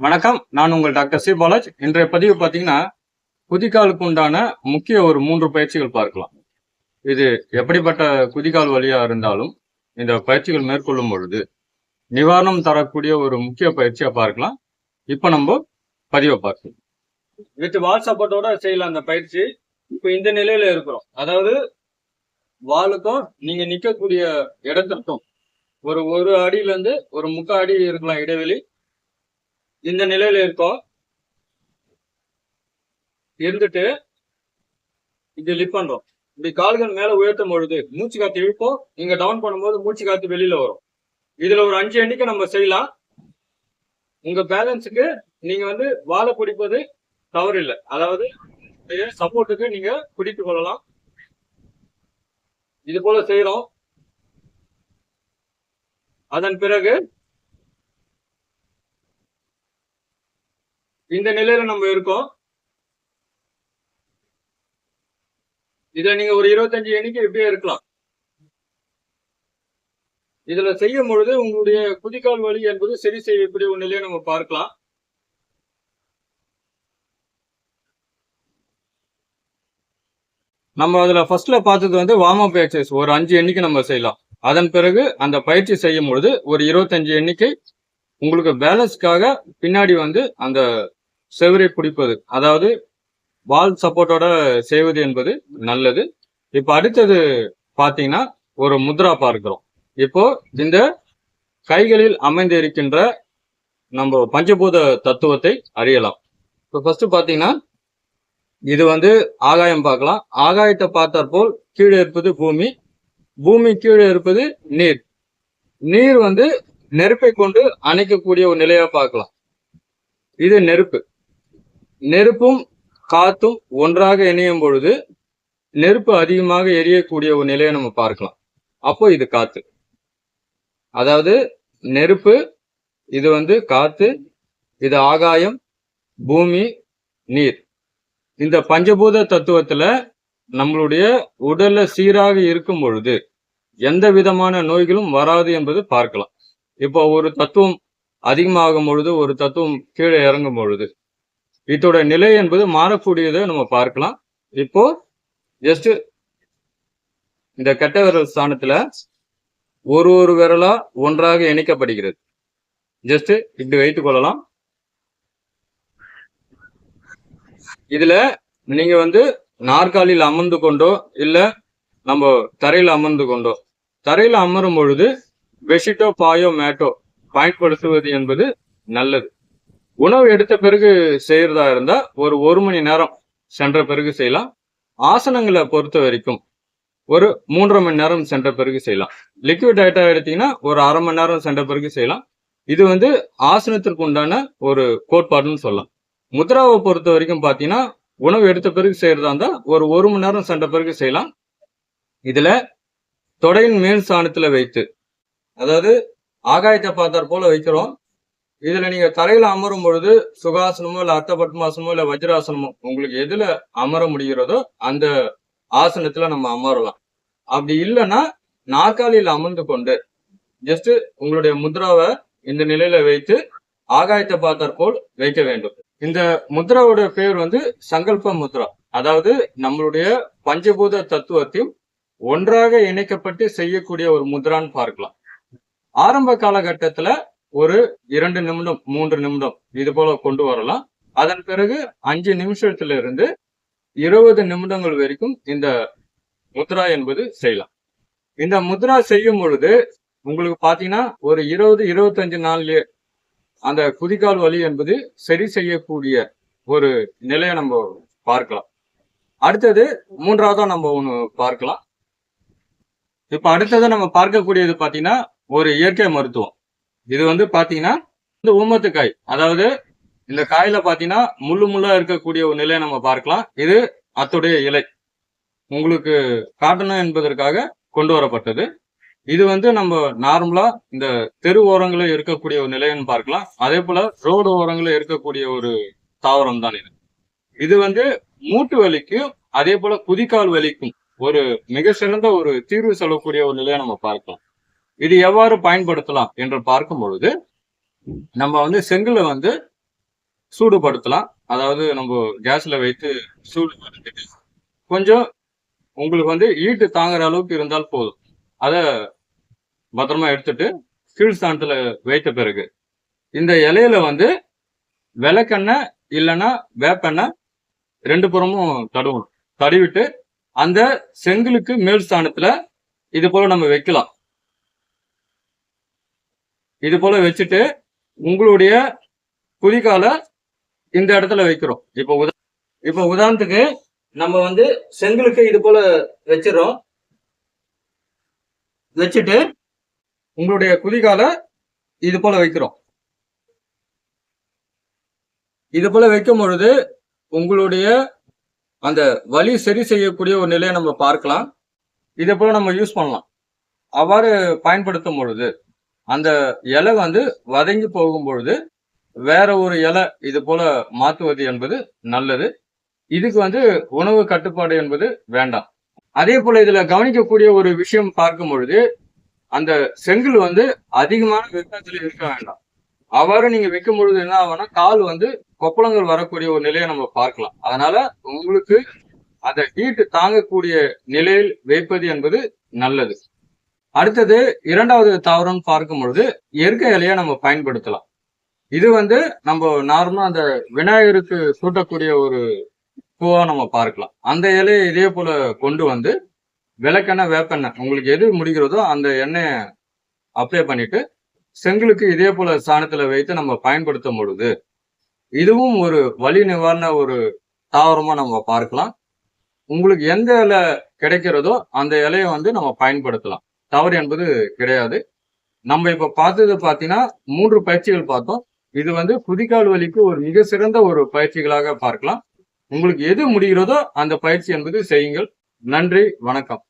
வணக்கம். நான் உங்கள் டாக்டர் சி. பாலாஜ். இன்றைய பதிவு பார்த்தீங்கன்னா குதிகாலுக்கு உண்டான முக்கிய ஒரு மூன்று பயிற்சிகள் பார்க்கலாம். இது எப்படிப்பட்ட குதிகால் வழியாக இருந்தாலும் இந்த பயிற்சிகள் மேற்கொள்ளும் பொழுது நிவாரணம் தரக்கூடிய ஒரு முக்கிய பயிற்சியாக பார்க்கலாம். இப்போ நம்ம பதிவை பார்க்கலாம். வித் வால் சப்போர்ட்டோட செய்யலாம் அந்த பயிற்சி. இப்போ இந்த நிலையில இருக்கிறோம். அதாவது வாலுக்கும் நீங்க நிற்கக்கூடிய இடத்திற்கும் ஒரு ஒரு அடியில இருந்து ஒரு முக்கால் அடி இருக்கலாம் இடைவெளி. இந்த நிலையில இருக்கோம். இருந்துட்டு இது லிப் பண்றோம். இப்படி கால்கள் மேல உயர்த்தும் பொழுது மூச்சு காத்து இழுப்போம். நீங்க டவுன் பண்ணும்போது மூச்சு காத்து வெளியில வரும். இதுல ஒரு அஞ்சு எண்ணிக்கை நம்ம செய்யலாம். உங்க பேலன்ஸுக்கு நீங்க வந்து வாழை பிடிப்பது தவறு இல்லை அதாவது சப்போர்ட்டுக்கு நீங்க பிடித்து கொள்ளலாம். இது போல செய்யறோம் அதன் பிறகு இந்த நிலையில நம்ம இருக்கோம். இதுல நீங்க ஒரு இருபத்தஞ்சு எண்ணிக்கை இப்படியே இருக்கலாம். இதுல செய்யும் பொழுது உங்களுடைய குதிக்கால் வலி என்பது சரி செய்யக்கூடிய ஒரு நிலையை நம்ம பார்க்கலாம். நம்ம அதுல ஃபர்ஸ்ட்ல பார்த்தது வந்து வார்ம் அப் எக்ஸசைஸ் ஒரு அஞ்சு எண்ணிக்கை நம்ம செய்யலாம். அதன் பிறகு அந்த பயிற்சி செய்யும் பொழுது ஒரு இருபத்தஞ்சு எண்ணிக்கை உங்களுக்கு பேலன்ஸ்க்காக பின்னாடி வந்து அந்த செவரை பிடிப்பது. அதாவது வால் சப்போர்ட்டோட செய்வது என்பது நல்லது. இப்போ அடுத்தது பார்த்தீங்கன்னா ஒரு முத்ரா பார்க்கிறோம். இப்போ இந்த கைகளில் அமைந்து இருக்கின்ற நம்ம பஞ்சபூத தத்துவத்தை அறியலாம். இப்போ ஃபர்ஸ்ட் பார்த்தீங்கன்னா இது வந்து ஆகாயம் பார்க்கலாம். ஆகாயத்தை பார்த்தாற்போல் கீழே இருப்பது பூமி பூமி கீழே இருப்பது நீர். நீர் வந்து நெருப்பை கொண்டு அணைக்கக்கூடிய ஒரு நிலையை பார்க்கலாம். இது நெருப்பு. நெருப்பும் காத்தும் ஒன்றாக இணையும் பொழுது நெருப்பு அதிகமாக எரியக்கூடிய ஒரு நிலையை நம்ம பார்க்கலாம். அப்போ இது காத்து. அதாவது நெருப்பு இது வந்து காத்து இது ஆகாயம் பூமி நீர். இந்த பஞ்சபூத தத்துவத்துல நம்மளுடைய உடல்ல சீராக இருக்கும் பொழுது எந்த விதமான நோய்களும் வராது என்பது பார்க்கலாம். இப்போ ஒரு தத்துவம் அதிகமாகும் பொழுது ஒரு தத்துவம் கீழே இறங்கும் பொழுது இதோட நிலை என்பது மாறக்கூடியதை நம்ம பார்க்கலாம். இப்போ ஜஸ்ட் இந்த கட்ட விரல் ஸ்தானத்துல ஒரு ஒரு விரலா ஒன்றாக இணைக்கப்படுகிறது. ஜஸ்ட் இப்படி வைத்துக் கொள்ளலாம். இதுல நீங்க வந்து நாற்காலியில் அமர்ந்து கொண்டோ இல்ல நம்ம தரையில் அமர்ந்து கொண்டோ. தரையில் அமரும் பொழுது பெஷிட்டோ பாயோ மேட்டோ பயன்படுத்துவது என்பது நல்லது. உணவு எடுத்த பிறகு செய்யறதா இருந்தா ஒரு ஒரு மணி நேரம் சென்ற பிறகு செய்யலாம். ஆசனங்களை பொறுத்த வரைக்கும் ஒரு மூன்றரை மணி நேரம் சென்ற பிறகு செய்யலாம். லிக்விட் டயட்டா எடுத்தீங்கன்னா ஒரு அரை மணி நேரம் சென்ற பிறகு செய்யலாம். இது வந்து ஆசனத்திற்கு உண்டான ஒரு கோட்பாடுன்னு சொல்லலாம். முத்ராவை பொறுத்த வரைக்கும் பார்த்தீங்கன்னா உணவு எடுத்த பிறகு செய்யறதா இருந்தா ஒரு ஒரு மணி நேரம் சென்ற பிறகு செய்யலாம். இதுல தொடையின் மேல் சாணத்துல வைத்து அதாவது ஆகாயத்தை பார்த்தாற் போல வைக்கிறோம். இதுல நீங்க தரையில அமரும் பொழுது சுகாசனமோ இல்ல அர்த்த பத்மாசனமோ இல்ல வஜ்ராசனமோ உங்களுக்கு எதுல அமர முடிகிறதோ அந்த ஆசனத்துல நம்ம அமரலாம். அப்படி இல்லைன்னா நாற்காலியில் அமர்ந்து கொண்டு ஜஸ்ட் உங்களுடைய முத்ராவை இந்த நிலையில வைத்து ஆகாயத்தை பார்த்தாற் போல் வைக்க வேண்டும். இந்த முத்ராவோட பேர் வந்து சங்கல்ப முத்ரா. அதாவது நம்மளுடைய பஞ்சபூத தத்துவத்தையும் ஒன்றாக இணைக்கப்பட்டு செய்யக்கூடிய ஒரு முத்ரான்னு பார்க்கலாம். ஆரம்ப காலகட்டத்துல ஒரு இரண்டு நிமிடம் மூன்று நிமிடம் இது போல கொண்டு வரலாம். அதன் பிறகு அஞ்சு நிமிஷத்துல இருந்து இருபது நிமிடங்கள் வரைக்கும் இந்த முத்ரா என்பது செய்யலாம். இந்த முத்ரா செய்யும் பொழுது உங்களுக்கு பாத்தீங்கன்னா ஒரு இருபது இருபத்தஞ்சு நாள்லயே அந்த குதிகால் வலி என்பது சரி செய்யக்கூடிய ஒரு நிலையை நம்ம பார்க்கலாம். அடுத்தது மூன்றாவதா நம்ம ஒண்ணு பார்க்கலாம். இப்ப அடுத்தது நம்ம பார்க்கக்கூடியது பாத்தீங்கன்னா ஒரு இயற்கை மருத்துவம். இது வந்து பாத்தீங்கன்னா இந்த ஊமத்து காய் அதாவது இந்த காயில பாத்தீங்கன்னா முள்ளு முள்ளா இருக்கக்கூடிய ஒரு நிலையை நம்ம பார்க்கலாம். இது அத்துடைய இலை. உங்களுக்கு காட்டணும் என்பதற்காக கொண்டு வரப்பட்டது. இது வந்து நம்ம நார்மலா இந்த தெரு ஓரங்களில் இருக்கக்கூடிய ஒரு நிலைன்னு பார்க்கலாம். அதே போல ரோடு ஓரங்களில் இருக்கக்கூடிய ஒரு தாவரம் தான் இது. இது வந்து மூட்டு வலிக்கும் அதே போல குதிக்கால் வலிக்கும். ஒரு மிக சிறந்த ஒரு தீர்வு சொல்லக்கூடிய ஒரு நிலையை நம்ம பார்க்கலாம். இது எவ்வாறு பயன்படுத்தலாம் என்று பார்க்கும் பொழுது நம்ம வந்து செங்கலை வந்து சூடுபடுத்தலாம். அதாவது நம்ம கேஸ்ல வைத்து சூடுபடுத்திட்டு கொஞ்சம் உங்களுக்கு வந்து ஈட்டு தாங்குற அளவுக்கு இருந்தால் போதும். அதை பத்திரமா எடுத்துட்டு கீழ்ஸ்தானத்துல வைத்த பிறகு இந்த இலையில வந்து விளக்கெண்ணெய் இல்லைன்னா வேப்பெண்ணெய் ரெண்டு புறமும் தடவணும். தடவிட்டு அந்த செங்கலுக்கு மேல் ஸ்தானத்துல இது போல நம்ம வைக்கலாம். இது போல வச்சுட்டு உங்களுடைய குதிகால இந்த இடத்துல வைக்கிறோம். இப்போ உதா இப்போ உதாரணத்துக்கு நம்ம வந்து செங்கலுக்கு இது போல வச்சிடறோம். வச்சுட்டு உங்களுடைய குதிகால இது போல வைக்கிறோம். இது போல வைக்கும் பொழுது உங்களுடைய அந்த வலி சரி செய்யக்கூடிய ஒரு நிலையை நம்ம பார்க்கலாம். இதை போல நம்ம யூஸ் பண்ணலாம். அவ்வாறு பயன்படுத்தும் பொழுது அந்த இலை வந்து வதங்கி போகும்பொழுது வேற ஒரு இலை இது போல மாற்றுவது என்பது நல்லது. இதுக்கு வந்து உணவு கட்டுப்பாடு என்பது வேண்டாம். அதே போல இதுல கவனிக்கக்கூடிய ஒரு விஷயம் பார்க்கும் பொழுது அந்த செங்கல் வந்து அதிகமான வெப்பத்தில் இருக்க வேண்டாம். அவ்வாறு நீங்க வைக்கும் பொழுது என்ன ஆகும்னா கால் வந்து கொப்பளங்கள் வரக்கூடிய ஒரு நிலையை நம்ம பார்க்கலாம். அதனால உங்களுக்கு அந்த ஹீட் தாங்கக்கூடிய நிலையில் வைப்பது என்பது நல்லது. அடுத்தது இரண்டாவது தாவரம் பார்க்கும் பொழுது இயற்கை இலையை நம்ம பயன்படுத்தலாம். இது வந்து நம்ம நார்மலா அந்த விநாயகருக்கு சூட்டக்கூடிய ஒரு பூவா நம்ம பார்க்கலாம். அந்த இலையை இதே போல கொண்டு வந்து விளக்கெண்ணெய் வேப்பெண்ணெய் உங்களுக்கு எது முடிகிறதோ அந்த எண்ணெயை அப்ளை பண்ணிட்டு செங்கலுக்கு இதே போல சாணத்துல வைத்து நம்ம பயன்படுத்தும் பொழுது இதுவும் ஒரு வலி நிவாரண ஒரு தாவரமா நம்ம பார்க்கலாம். உங்களுக்கு எந்த இலை கிடைக்கிறதோ அந்த இலையை வந்து நம்ம பயன்படுத்தலாம். தவறு என்பது கிடையாது. நம்ம இப்ப பார்த்தது பாத்தீங்கன்னா மூன்று பயிற்சிகள் பார்த்தோம். இது வந்து குதிக்கால் வலிக்கு ஒரு மிக சிறந்த ஒரு பயிற்சிகளாக பார்க்கலாம். உங்களுக்கு எது முடிகிறதோ அந்த பயிற்சி என்பது செய்யுங்கள். நன்றி வணக்கம்.